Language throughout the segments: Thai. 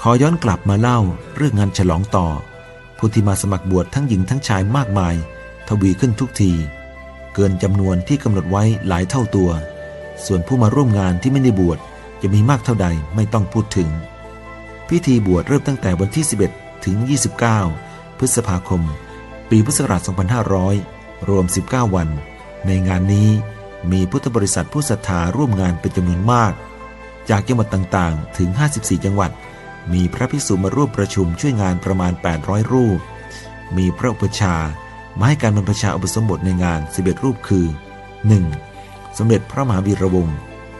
ขอย้อนกลับมาเล่าเรื่องงานฉลองต่อ ผู้ที่มาสมัครบวชทั้งหญิงทั้งชายมากมาย ทวีขึ้นทุกที เกินจำนวนที่กำหนดไว้หลายเท่าตัว ส่วนผู้มาร่วมงานที่ไม่ได้บวชจะมีมากเท่าใดไม่ต้องพูดถึง พิธีบวชเริ่มตั้งแต่วันที่ 11 ถึง 29 พฤษภาคม ปีพุทธศักราช 2500 รวม 19 วัน ในงานนี้มีพุทธบริษัทผู้ศรัทธาร่วมงานเป็นจำนวนมาก จากจังหวัดต่างๆ ถึง 54 จังหวัด มีพระภิกษุมาร่วมประชุมช่วยงานประมาณ 800 รูป มีพระอุปชามาให้การบรรพชาอุปสมบทในงาน 11 รูปคือ 1. สมเด็จพระมหาวีระวงศ์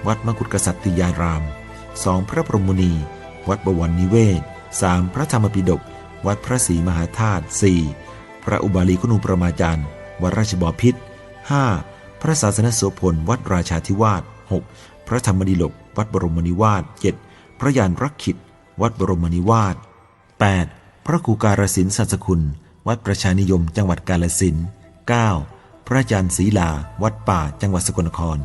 วัดมกุฎกษัตริยาราม 2. พระพรหมุนี วัดบวรนิเวศ 3. พระธรรมปิฎกวัดพระศรีมหาธาตุ 4. พระอุบาลีคุณูประมาจารย์ วัดราชบพิตร 5. พระศาสนโสพลวัดราชาธิวาส 6. พระธรรมดิลก วัดบรมนิวาส 7. พระยานรักขิต วัดบรมนิวาส 8. พระครูการศินสัสคุณ วัดประชานิยม จังหวัดกาลสิน 9. พระอาจารย์ศรีลา วัดป่า จังหวัดสกลนคร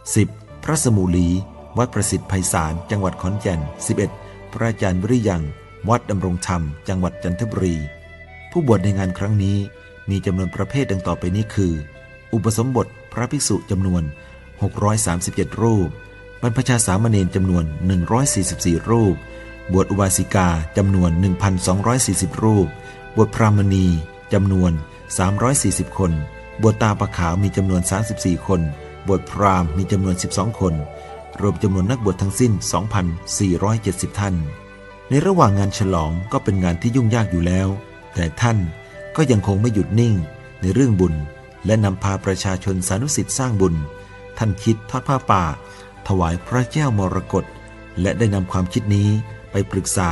10. พระสมุลี วัดประสิทธิ์ไพศาล จังหวัดขอนแก่น 11. พระอาจารย์วิริยัง วัดดำรงธรรม จังหวัดจันทบุรี ผู้บวชในงานครั้งนี้มีจำนวนประเภทดังต่อไปนี้คือ อุปสมบทพระภิกษุจำนวน 637 รูป บรรพชาสามเณรจำนวน 144 รูป บวชอุบาสิกาจำนวน 1,240 รูป บวชพรามณีจำนวน 340 คน บวชตาประขาวมีจำนวน 34 คน บวชพรามมีจำนวน 12 คน รวมจำนวนนักบวชทั้งสิ้น 2,470 ท่าน ในระหว่างงานฉลองก็เป็นงานที่ยุ่งยากอยู่แล้ว แต่ท่านก็ยังคงไม่หยุดนิ่งในเรื่องบุญ และนำพาประชาชนสานุสิทธิ์สร้างบุญ ท่านคิดทอดผ้าป่า ถวายพระเจ้ามรกตและได้นำความคิดนี้ ไปปรึกษา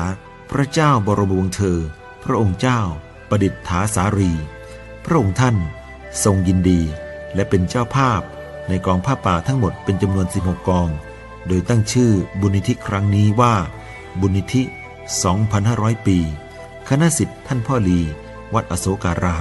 พระเจ้าบรมวงศ์เธอ พระองค์เจ้าประดิษฐาสารี พระองค์ท่านทรงยินดีและเป็นเจ้าภาพในกองผ้าป่าทั้งหมดเป็นจำนวน 16 กอง โดยตั้งชื่อบุญนิธิครั้งนี้ว่า บุญนิธิ 2,500 ปี คณะสิทธิ์ท่านพ่อลี วัดอโศการาม